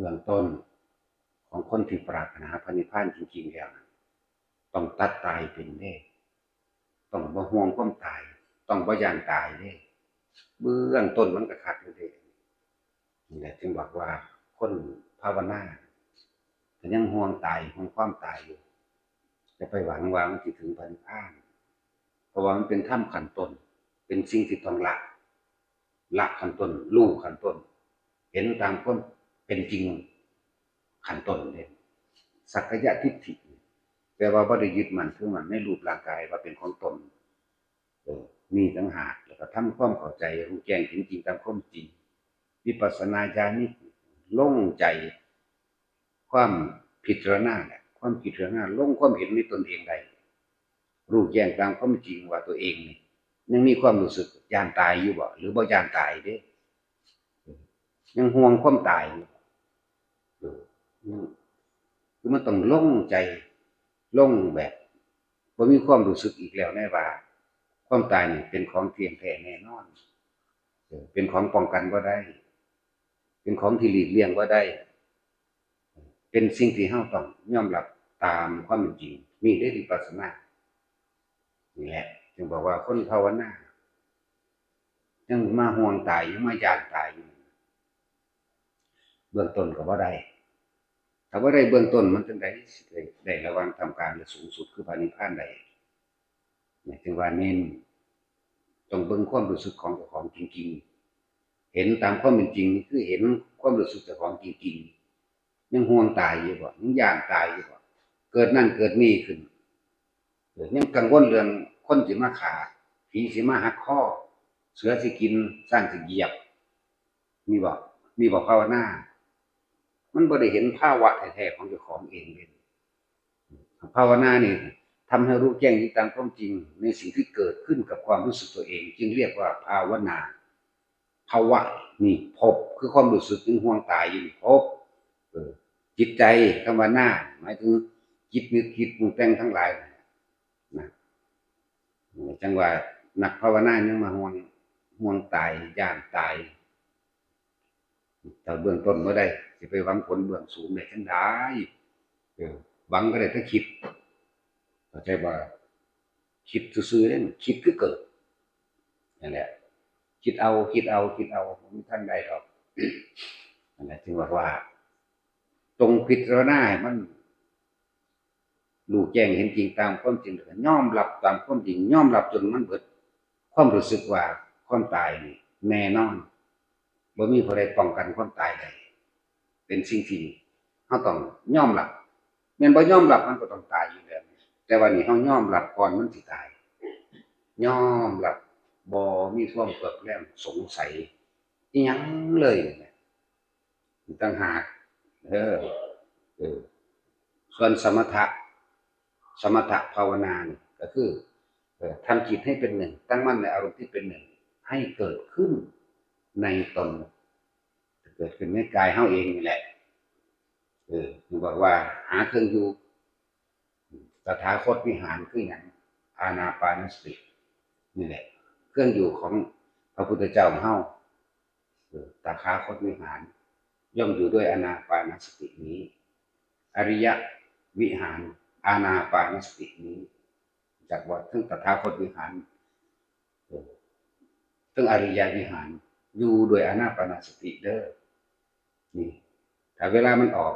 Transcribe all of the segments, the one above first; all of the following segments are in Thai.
เบื้องต้นของคนที่ปรารถนาพระนิพพานจริงๆแล้วต้องตัดตายเป็นเด้ต้องบ่ห่วงความตาย ต้องบ่ย่านตายเด้เบื้องต้นมันก็คักอยู่เด้นี่แหละจึงบอกว่าคนภาวนาก็ยังห่วงตายห่วงความตายอยู่จะไปหวังว่ามันสิถึงพระนิพพานเพราะว่ามันเป็นถ้ำขันต้น เป็นสิ่งที่ต้องละละขันต้นรู้ขันต้น เห็นตามความ เป็นจริงขันตนเนี่ยสักกายทิฏฐิแปลว่าบ่ได้ยึดมันคือมันในรูปร่างกายว่าเป็นของตนเออนี่ต่างหากแล้วก็ทำความเข้าใจรู้แจ้งเห็นจริงตามความจริงวิปัสสนาญาณิลงใจ ความพิจารณาเนี่ยความพิจารณาลงความเห็นในตนเองใดรู้แจ้งตามความจริงว่าตัวเองนี่ยังมีความรู้สึกยานตายอยู่บ่หรือบ่ยานตายเด้ ยังห่วงความตายอยู่ คือมันต้องล่งใจล่งแบบบ่มีความรู้สึกอีกแล้วแน่ว่า ความตายนี่เป็นของเที่ยงแท้แน่นอน เป็นของป้องกันบ่ได้ เป็นของที่หลีกเลี่ยงบ่ได้ เป็นสิ่งที่เฮาต้องยอมรับตามความเป็นจริงนี่ได้วิปัสสนานี่แหละจึงบอกว่าคนภาวนายังมาห่วงตายยังมายานตายอยู่เบื้องต้นก็บ่ได้ ถ้าว่าได้เบื้องต้นมันจึงได้ได้ได้ระวังทำการและสูงสุดคือพระนิพานได้เนี่ยจึงว่าเน้นต้องเบิ่งความรู้สึกของเจ้าของจริง ๆ เห็นตามความเป็นจริงคือเห็นความรู้สึกเจ้าของจริงๆยังห่วงตายอยู่บ่ยังย่านตายอยู่บ่เกิดนั่นเกิดนี่ขึ้นเกิดยังกังวลเรื่องคนสิมาขาผีสิมาหักคอเสือสิกินสร้างสิเหยียบมีบ่มีบ่ภาวนา มันบ่ได้เห็นภาวะแท้ๆของเจ้าของเองเลยภาวนานี่ทำให้รู้แจ้งจริงตามความจริง ในสิ่งที่เกิดขึ้นกับความรู้สึกตัวเอง จึงเรียกว่าภาวนา ภาวะนี่พบคือความรู้สึกถึงห่วงตายอยู่พบจิตใจคำว่าหน้าหมายถึงจิตนึกคิดปรุงแต่งทั้งหลายนะจังว่านักภาวนายังมาห่วงห่วงตายย่านตายแต่เบื้องต้นบ่ได้ สิไปหวังผลเบื้องสูงได้จังไดเออหวังก็ได้แต่คิดเข้าใจบ่คิดซื่อๆเด้คิดคือเกิดนั่นแหละคิดเอาคิดเอาคิดเอาบ่มีท่านใดดอกนั่นแหละจึงว่าว่า ตรงพิจารณาให้มันรู้แจ้งเห็นจริงตามความจริงแล้วยอมรับตามความจริงยอมรับจนมันเบิด ความรู้สึกว่าความตายนี่แน่นอนบ่มีผู้ใดป้องกันความตายได้ เป็นสิ่งที่เฮาต้องยอมรับแม่นบ่ยอมรับมันก็ต้องตายอยู่แล้วแต่ว่านี่เฮายอมรับก่อนมันสิตายยอมรับบ่มีความเกิดแล้มสงสัยยังเลยเนี่ยต่างหากเออเออส่วนสมถะสมถะภาวนานก็คือทำจิตให้เป็นหนึ่ง ตั้งมั่นในอารมณ์ที่เป็นหนึ่ง ให้เกิดขึ้นในตน เกิดขึ้นในกายเฮาเองนี่แหละ เออบอกว่า หาเครื่องอยู่ตถาคตวิหารคืออย่างอาณาปานสตินี่แหละ เครื่องอยู่ของพระพุทธเจ้าเฮาเออตถาคตวิหาร ย่อมอยู่ด้วยอาณาปานสตินี้ อริยวิหารอาณาปานสตินี้ จากว่าทั้งตถาคตวิหารเออทั้งอริยวิหารอยู่โดยอานาปานสติเด้อ นี่ถ้าเวลามันออก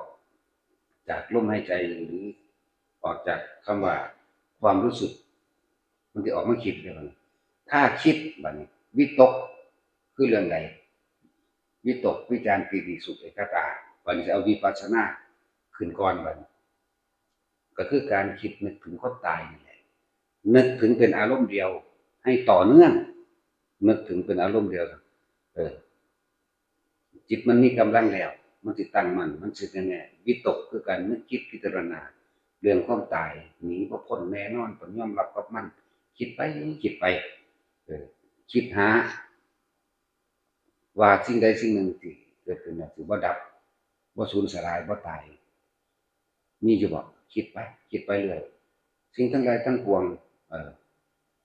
จากลมหายใจหรือออกจากคำว่าความรู้สึก มันจะออกมาคิดเลยมันถ้าคิดบันี้วิตกคือเรื่องใดวิตกวิจารปีติสุขเอกตาบันจะเอาวิปัสสนาขึ้นก่อนบันก็คือการคิดนึกถึงคนตายนี่แหละนึกถึงเป็นอารมณ์เดียว ให้ต่อเนื่องนึกถึงเป็นอารมณ์เดียว เออ จิตมันมีกำลังแล้ว มันติดตั้งมันมันสิยังไงวิตกคือการนึกคิดพิจารณา เรื่องความตายหนีบ่พ้นแน่นอนต้องยอมรับกับมัน คิดไปคิดไปเออคิดหา ว่าสิ่งใดสิ่งหนึ่งที่เกิดขึ้นน่ะคือบ่ดับบ่สูญสลายบ่ตาย มีอยู่บ่คิดไป คิดไปเรื่อยสิ่งทั้งหลายทั้งปวง เออ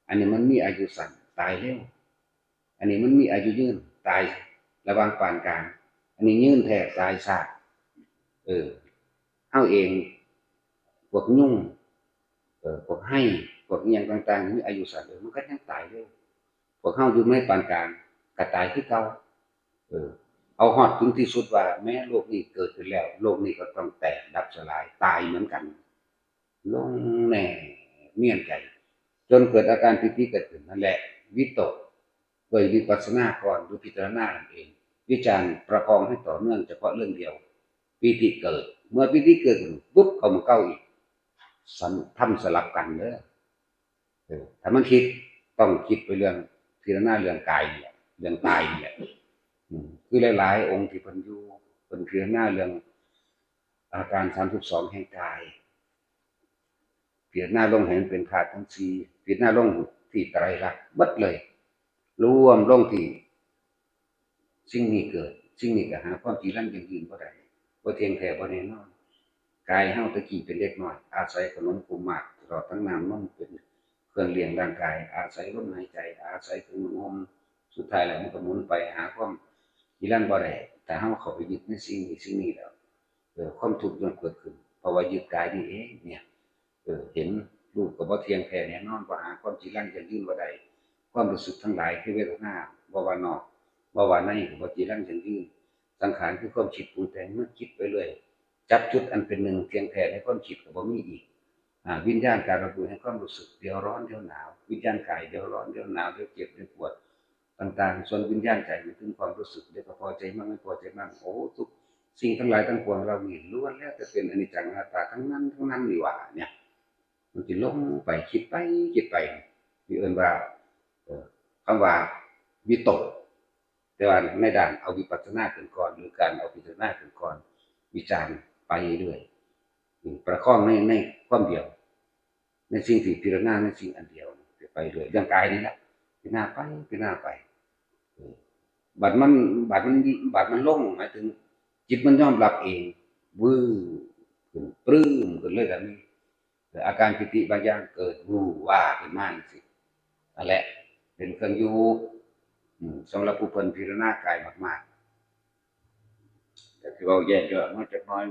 อันนี้มันมีอายุสั้นตายเร็วอันนี้มันมีอายุยืนตาย ระว่างปานกลาง อันนี้ยืนแท้ตายซากเออเฮาเองพวกยุ่งเออพวกให้พวกอย่างต่างๆมีอายุสั้นเออมันก็ยังตายเร็วพวกเฮาอยู่ในปานกลางก็ตายคือเก่าเออ เอาฮอดถึงที่สุดว่า แม้โลกนี้เกิดขึ้นแล้ว โลกนี้ก็ต้องแตกดับสลายตายเหมือนกันลงแน่เมียนใจ จนเกิดอาการปิติเกิดขึ้นนั่นแหละ วิตกโดยวิปัสสนาก่อนหรือพิจารณาเอง วิจารณ์ประคองให้ต่อเนื่องเฉพาะเรื่องเดียวปิติเกิด เมื่อปิติเกิดปุ๊บเอามาเก้าอีกสันทำสลับกันเด้อถ้ามันคิดต้องคิดไปเรื่องพิจารณาเรื่องกายเนี่ยเรื่องกายเนี่ยคือหลาย ๆ องค์ที่เพิ่นยูเพิ่นพิจารณาเรื่องอาการ32แห่งกายเปลี่ยนหน้าลงให้มันเป็นธาตุทั้งสี่เปลี่ยนหน้าลงที่ไตรลักษณ์บัดเลย รวมลงที่ สิ่งนี้เกิด สิ่งนี้ก็หาความจริงรังย่างอื่นบ่ได้บ่เทียงแท้บ่แน่นอนกายเฮาตะกี้เป็นเด็กน้อย อาศัยขนมกุมารตลอดทั้งน้ำนมเป็นเครื่องเลี้ยงร่างกาย อาศัยลมหายใจ อาศัยเครื่องนุ่งห่มสุดท้ายแล้วมันก็หมุนไปหาความจริงรังบ่ได้แต่เฮาเข้าไปยึดในสิ่งนี้สิ่งนี้แล้วเออความทุกข์มันเกิดขึ้นเพราะว่ายึดกายนี่เองเนี่ยเออเห็นรูปกับว่าเทียงแท้แน่นอนว่าหาความจริงรังจะยื่นว่าใดความรู้สึกทั้งหลายคือเวทนาบ่ว่านอก บ่ว่าในกับว่าจริงรังจะยื่นสังขารคือความคิดปรุงแต่งเมื่อคิดไปเรื่อยจับจุดอันเป็นหนึ่งเทียงแท้ในความคิดกับบ่มีอีกอวิญญาณการรับรู้ให้ความรู้สึกเดี๋ยวร้อนเดี๋ยวหนาว วิญญาณกายเดี๋ยวร้อนเดี๋ยวหนาวเดี๋ยวเจ็บเดี๋ยวปวดต่างๆ ส่วนวิญญาณใจมันถึงความรู้สึกเดี๋ยวพอใจมั่งไม่พอใจมั่งโอ้ทุกสิ่งทั้งหลายทั้งปวงเรามีล้วนแล้วจะเป็นอนิจจังอนัตตาทั้งนั้นทั้งนั้นนี่หว่าเนี่ยมันจะลงไปคิดไปคิดไปมีเอินว่าคำว่าวิตก แต่ว่าในด้านเอาวิปัสสนาขึ้นก่อนหรือการเอาพิจารณาขึ้นก่อน วิจารณ์ไปเรื่อยประคองในในความเดียว ในสิ่งที่พิจารณาในสิ่งอันเดียวไปเรื่อยอย่างกายนี่แหละพิจารณาไปพิจารณาไปบัดมันบัดมันบัดมันลงหมายถึง จิตมันยอมรับเองวื้อขึ้นปลื้มขึ้นเลยแบบนี้อาการปิติบางอย่างเกิดรู้ว่าขึ้นมาจังสินั่นแหละเป็นเครื่องอยู่ สำหรับผู้เพิ่นพิจารณากายมากๆแต่ที่เราแยกเยอะมันจะน้อย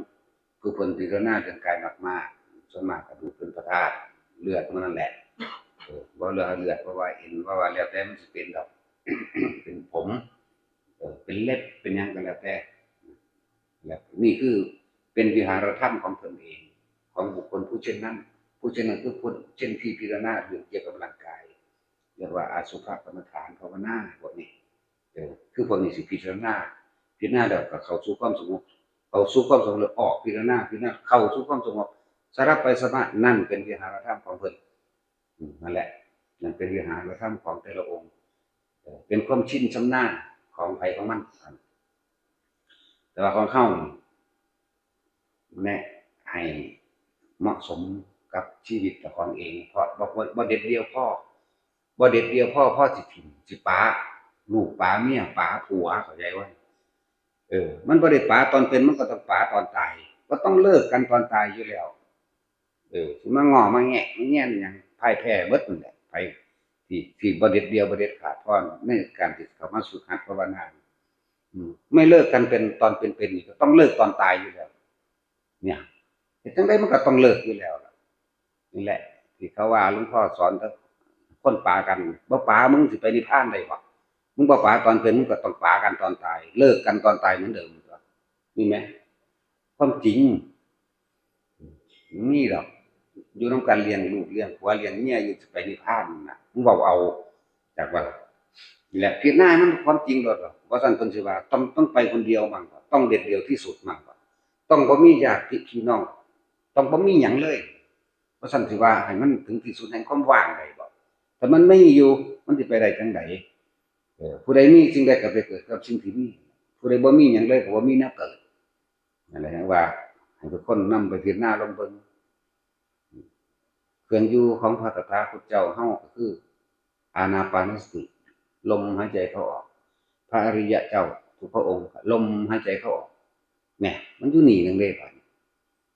ผู้เพิ่นพิจารณาเรื่องกายมากๆส่วนมากก็ดูเป็นพระธาตุเลือดมันนั่นแหละเออบ่เลือดเลือดเพราะว่าเอ็นเพราะว่าแล้วแต่มันสิเป็นดอกเป็นผมเป็นเล็บเป็นยังก็แล้วแต่แล้วนี่คือเป็นวิหารธรรมของตนเอง ของบุคคลผู้เช่นนั้น ผู้เช่นนั้นคือผู้เช่นที่พิจารณาเรื่องเกี่ยวกับร่างกาย เรียกว่าอาสุภกรรมฐานภาวนาพวกนี้เออคือพวกนี้สิพิจารณาพิจารณาแล้วก็เขาสู่ความสงบเขาสู่ความสงบแล้วออกพิจารณาพิจารณาเข้าสู่ความสงบสารไปสมานั่นเป็นวิหารธรรมของเพิ่นอืมนั่นแหละนั่นเป็นวิหารธรรมของแต่ละองค์เป็นความชินชำนาญของไผของมันแต่ว่าของเข้านี่แนะให้เหมาะสมกับชีวิตของเองเพราะบอกว่าเด็ดเดียวพ่อ บ่เด็ดเดียวพ่อพ่อสิถิ่มสิป้าลูกป้าเมียป้าผัวเข้าใจว่าเออ มันบ่ได้ป้าตอนเป็นมันก็ต้องป้าตอนตาย ก็ต้องเลิกกันตอนตายอยู่แล้ว เออสิมางอมาแงะมาแง่นหยังพ่ายแพ้เบิดนั่นแหละไปที่ที่บ่เด็ดเดียวบ่เด็ดขาดพราะในการที่เข้ามาสู่หัดภาวนาไม่เลิกกันเป็นตอนเป็นๆนี่ก็ต้องเลิกตอนตายอยู่แล้ว เนี่ยแต่จังไดมันก็ต้องเลิกอยู่แล้วนี่แหละ ที่เขาว่าหลวงพ่อสอนถ้า คนป่ากันบ่ป่ามึงสิไปนิพพานได้บ่มึงบ่ป่าตอนเป็นมึงก็ต้องป่ากันตอนตาย เลิกกันตอนตายเหมือนเดิมตัวมีไหมความจริงนี่หรอกอยู่น้ำกันเลี้ยงลูกเลี้ยงผัวเลี้ยงเมียอยู่ไปนิพพานนะมึงเว้าเอาจากว่านี่แหละผิดหน้ามันความจริงหรอกว่าซั่นเพิ่นสิว่าต้องต้องไปคนเดียวมั่งต้องเด็ดเดียวที่สุดมั่งต้องบ่มีญาติพี่น้อง ต้องบ่มีหยังเลยเพราะสันสิว่าให้มันถึงที่สุดแห่งความว่างได้บ่ ถ้ามันไม่อยู่ มันสิไปได้จังไดเออผู้ใดมีสิ่งใดก็ไปเกิดกับสิ่งที่มีผู้ใดบ่มีหยังเลยก็บ่มีแนวเกิดนั่นแหละว่าให้ทุกคนนำไปพิจารณาลงเบิ่งเครื่องอยู่ของพระตถาคตเจ้าเฮาก็คือ อานาปานสติ ลมหายใจเข้าออก พระอริยะเจ้าทุกพระองค์ ลมหายใจเข้าออกเนี่ย มันอยู่หนี่นึงเด้บัดนี้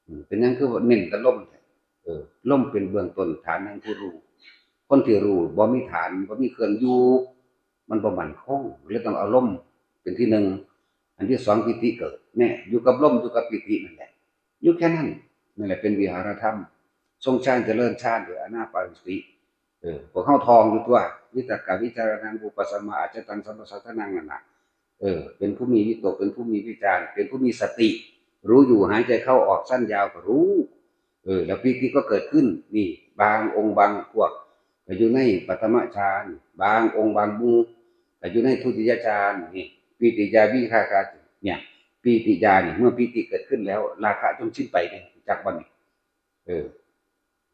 อืมเป็นหยังคือว่าเน้นแต่ลมเออลมเป็นเบื้องต้นฐานแห่งผู้รู้ คนที่รู้บ่มีฐานบ่มีเครื่องอยู่มันบ่มั่นคงเลยต้องเอาลมเป็นที่หนึ่งอันที่สองปิติเกิดเนี่ยอยู่กับลมอยู่กับปิตินั่นแหละอยู่แค่นั้นนั่นแหละเป็นวิหารธรรม ทรงชาติเจริญชาติโดยออนาปานสติเออพวกเข้าทองอยู่ตัววิตกาวิจารณังอุปสมมาอาจจะตังสัมปสัตนังนั่นนะเออ เป็นผู้มีวิตกเป็นผู้มีวิจารเป็นผู้มีสติ รู้อยู่หายใจเข้าออกสั้นยาวก็รู้ เออ แล้วปีติก็เกิดขึ้นนี่ บางองค์บางพวก ก็อยู่ในปฐมฌานบางองค์บางหมู่ก็อยู่ในทุติยฌานนี่ปีติยาวิคากาเนี่ยปีติยานี่เมื่อปีติเกิดขึ้นแล้ว ราคะจงสิ้นไปเลยจากวันนี้เออ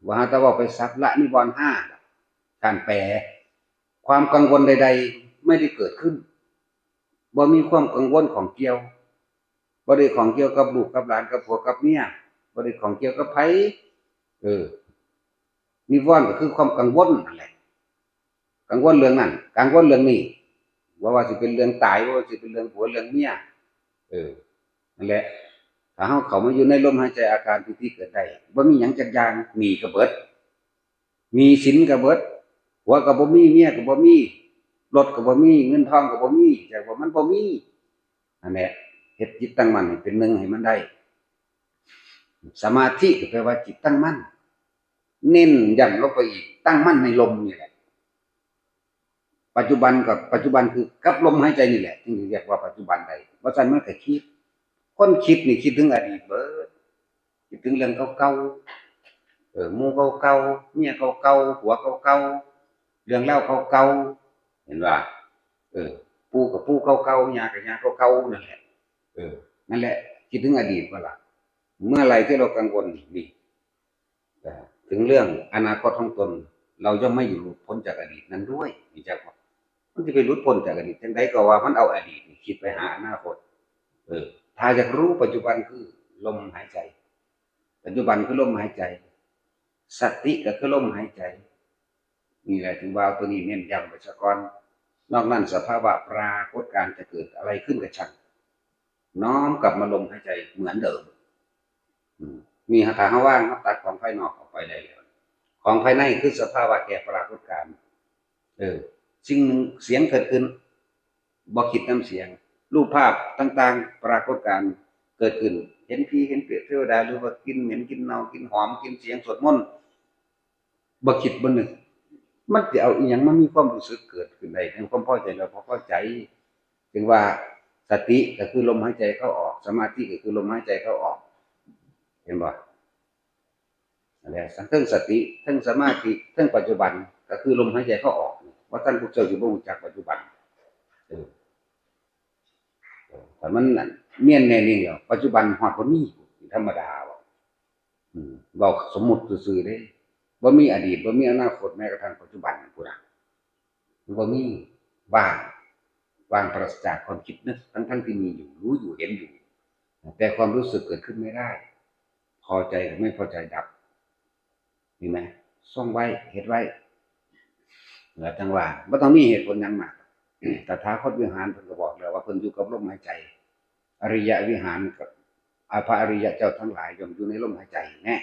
ว่าหาแต่ว่าไปสับละนิวรณ์ห้าการแปล ความกังวลใด ๆ ไม่ได้เกิดขึ้นบ่มีความกังวลของเกี่ยวบ่ได้ของเกี่ยวกับลูกกับหลานกับผัวกับเมียบ่ได้ของเกี่ยวกับไผเออ นิวรณ์ก็คือความกังวลนั่นแหละกังวลเรื่องนั้นกังวลเรื่องนี้ว่าว่าสิเป็นเรื่องตายว่าว่าสิเป็นเรื่องผัวเรื่องเมียเออนั่นแหละถ้าเฮาเขามาอยู่ในลมหายใจอาการที่ที่เกิดได้บ่ามีหยังจักอยางหนีก็เบิด มีสินก็เบิดหัวก็บ่มีเมียก็บ่มีรถก็บ่มีเงินทองก็บ่มีแต่ว่ามันบ่มีนั่นแหละเฮ็ดจิตตั้งมั่นเป็นหนึ่งให้มันได้ สมาธิก็แปลว่าจิตตั้งมั่น เน้นย้ำลงไปอีก ตั้งมั่นในลมนี่แหละ ปัจจุบันกับปัจจุบันคือกับลมหายใจนี่แหละที่เรียกว่าปัจจุบันใดว่าซั่นมันก็คิดคนคิดนี่คิดถึงอดีตเบิดคิดถึงเรื่องเก่าๆเออมู่เก่าๆเมียเก่าๆผัวเก่าๆเรื่องเล่าเก่าๆเห็นว่าเออ ปูกับปู่เก่าๆย่ากับย่าเก่าๆนั่นแหละเออนั่นแหละ คิดถึงอดีตว่าล่ะเมื่อไรที่เรากังวลนี่แต่ ถึงเรื่องอนาคตของตน เราย่อมไม่อยู่พ้นจากอดีตนั้นด้วยนี่จักว่ามันจะไปหลุดพ้นจากอดีตจังไดก็ว่ามันเอาอดีตคิดไปหาอนาคต เออ ถ้าอยากรู้ปัจจุบันคือลมหายใจ ปัจจุบันคือลมหายใจ สติก็คือลมหายใจนี่แหละถึงว่าเอาตัวนี้เน้นย้ำไปสะก่อนนอกนั้นสภาวะปรากฏการจะเกิดอะไรขึ้นกับช่างน้อมกลับมาลมหายใจเหมือนเดิมอื มีหาทางว่างครับตัดของภายนอกออกไปได้แล้วของภายในคือสภาวะแก่ปรากฏการณ์เออสิ่งหนึ่งเสียงเกิดขึ้นบ่คิดน้ำเสียง รูปภาพต่างๆ ปรากฏการณ์เกิดขึ้น เห็นผีเห็นเปรตเทวดาหรือว่ากินเหม็นกินเน่ากินหอมกินเสียงสวดมนต์บ่คิดบ่นึกมันจะเอาอีหยังมันมีความรู้สึกเกิดขึ้นได้ทั้งความพอใจแล้วพอพอใจ ถึงว่าสติก็คือลมหายใจเข้าออก สมาธิก็คือลมหายใจเข้าออก เห็นบ่นั่นแหละทั้งสติทั้งสมาธิทั้งปัจจุบัน ก็คือลมหายใจเข้าออก ว่าท่านผู้เจ้าอยู่บ่รู้จักปัจจุบันเออแต่มันนั่นเมียนแน่นี่เดียวปัจจุบันฮอดบ่มีธรรมดาบอืมเว้าสมมุติซื่อๆเด้บ่มีอดีตบ่มีอนาคตแม้กระทั่งปัจจุบันพุ่นน่ะบ่มีว่างว่างปราศจากความคิดนึกทั้งๆที่มีอยู่ รู้อยู่เห็นอยู่ แต่ความรู้สึกเกิดขึ้นไม่ได้ พอใจหรือไม่พอใจดับเห็นไหมส่งไว้เฮ็ดไว้แล้วจังว่าบ่ต้องมีเหตุผลยังมากแต่ท้าคตวิหารเพิ่นก็บอกแล้วว่าเพิ่นอยู่กับลมหายใจ อริยวิหารกับอาภาอริยเจ้าทั้งหลายย่อมอยู่ในลมหายใจแน่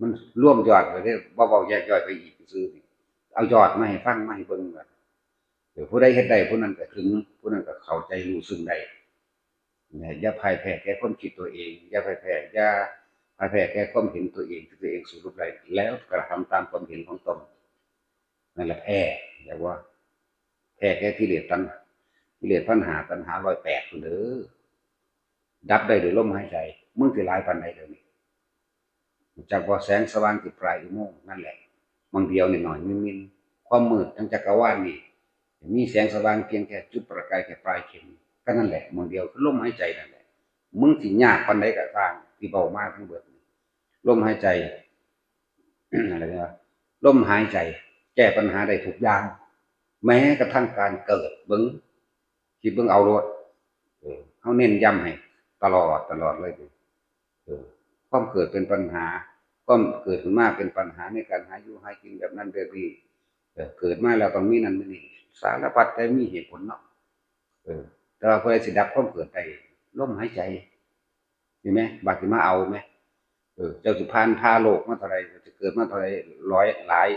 มันร่วมยอดไปได้บ่เว้าแยกย่อยไปอีกซื่อเอายอดมาให้ฟังมาให้เบิ่งเดี๋ยวผู้ใดเฮ็ดได้ผู้นั้นก็ถึงผู้นั้นก็เข้าใจรู้ซึ้งได้ นี่ยอย่าพ่ายแพ้แก่ความคิดตัวเอง อย่าพ่ายแพ้อย่าพ่ายแพ้แก่ความเห็นตัวเองที่ตัวเองสรุปได้แล้วกระทำตามความเห็นของตนนั่นแหละแพ้เรียกว่าแพ้แก่กิเลสตัณหากิเลสปัญหาตัณหาร้อยแปดเด้อดับได้โดยลมหายใจมึงสิหลายปานใดเดี๋ยวนี้จากว่าแสงสว่างที่ปลายอุโมงค์นั่นแหละบางเดียวนิดหน่อยมินๆความมืดทั้งจักรวาลนี่มีแสงสว่างเพียงแค่จุดประกายแค่ปลายเข็ม ก็นั่นแหละมองเดียวคือลมหายใจนั่นแหละมึงสิยากปานใดก็ตามที่เบามากทั้งเบิดลมหายใจอะไรเนี่ยลมหายใจ แก้ปัญหาได้ทุกอย่าง แม้กระทั่งการเกิดเบิ้งคิดเบิ้งเอาโดเออเฮาเน้นย้ำให้ตลอดตลอดเลยความเกิดเป็นปัญหาความเกิดขึ้นมาเป็นปัญหาในการหาอยู่หากินแบบนั้นแบบนี้เกิดมาแล้วต้องมีนั่นมีนี่สารพัดแต่มีเหตุผลเนาะ แต่ว่าเพื่อสิดับความเกิดได้ลมหายใจเห็นไหมบาดสิมาเอาไหมเออเจ้าสุพานพาโลกมาเท่าไรจะเกิดมาเท่าไรร้อยหลาย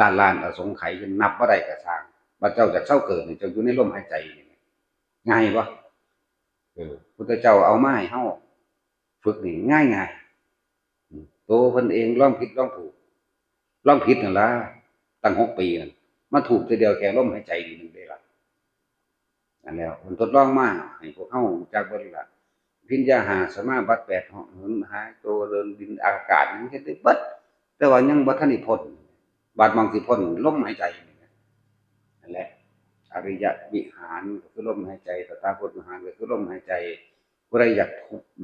ล้านล้านอสงไขยจนนับว่าได้กระสร้างบัดเจ้าจากเศร้าเกิดเนี่ยเจ้าอยู่ในลมหายใจนี่ง่ายปะเออพุทธเจ้าเอาไมาให้เฮาฝึกนี่ง่ายง่ายโตเพิ่นเองลองผิดลองถูกลองผิดนั่นละตั้งหกปีนั่นมาถูกทีเดียวแค่มหายใจดีหนึงได้ละ อันแล้วเพิ่นทดลองมาให้พวกเฮาจากเบิ่ล่ะพิญญาหาสมาบัติแปดหาะเหินหายตัวเดินดินอากาศยังเฮ็ดได้เบิดแต่ว่ายังบ่ทันได้พ้นบาดมองสิพ้นลมหายใจนั่นแหละอริยวิหารก็คือลมหายใจตถาคตวิหารก็คือลมหายใจผู้ใดอยาก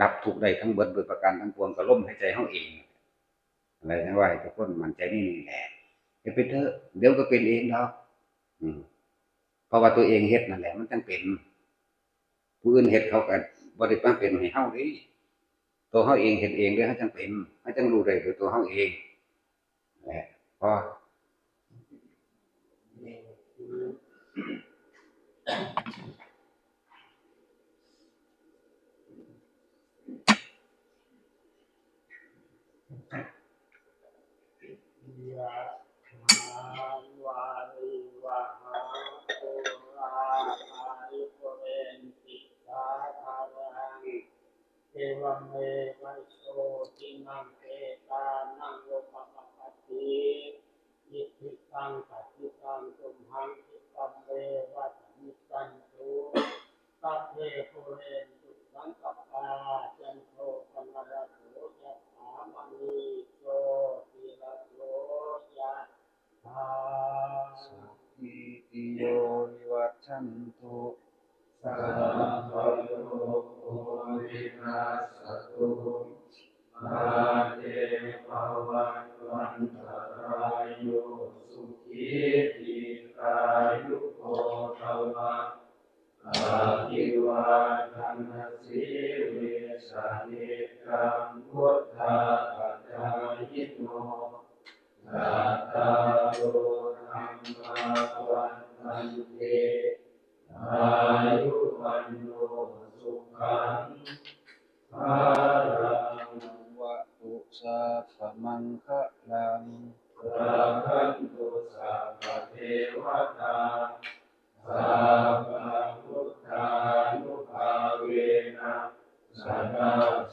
ดับทุกข์ได้ทั้งเบิดโดยประการทั้งปวงก็ลมหายใจเฮาเองอะไรทั้งว่าให้ทุกคนมั่นใจนี่แหละเฮ็ดไปเถอะเดี๋ยวก็เป็นเองดอกอืม เพราะว่าตัวเองเฮ็ดนั่นแหละ มันจังเป็น ผู้อื่นเฮ็ดเขาก็บ่ได้มาเป็นให้เฮาเด้ตัวเฮาเองเฮ็ดเองเด้เฮาจังเป็นเฮาจังรู้ได้ด้วยตัวเฮาเองนะพอ ยะถาวาริวหาปุราปาริปุเรนติสาคารัง เอวเมวัยโสตินังเปต สัต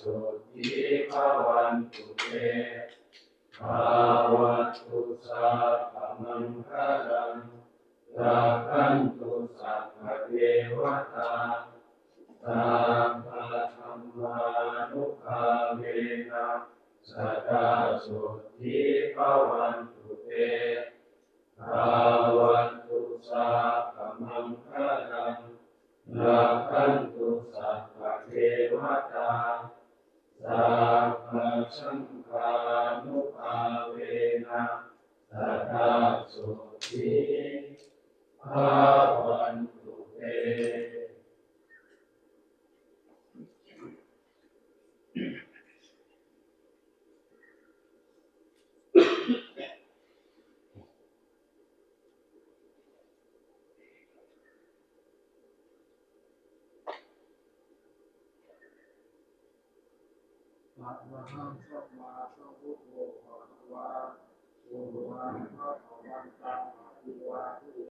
สุทิภวันตุเตภาวัตุสัพพมังคลังราคันตุสัพพเทวตาสัพพธรรมานุภาเวนะสัตสุทิภวันตุเตภาวัตุสัพพมังคลัง ราคันตุสัพพะเทวตาสัพพะสังฆานุภาเวนะสัทธาสุขีภา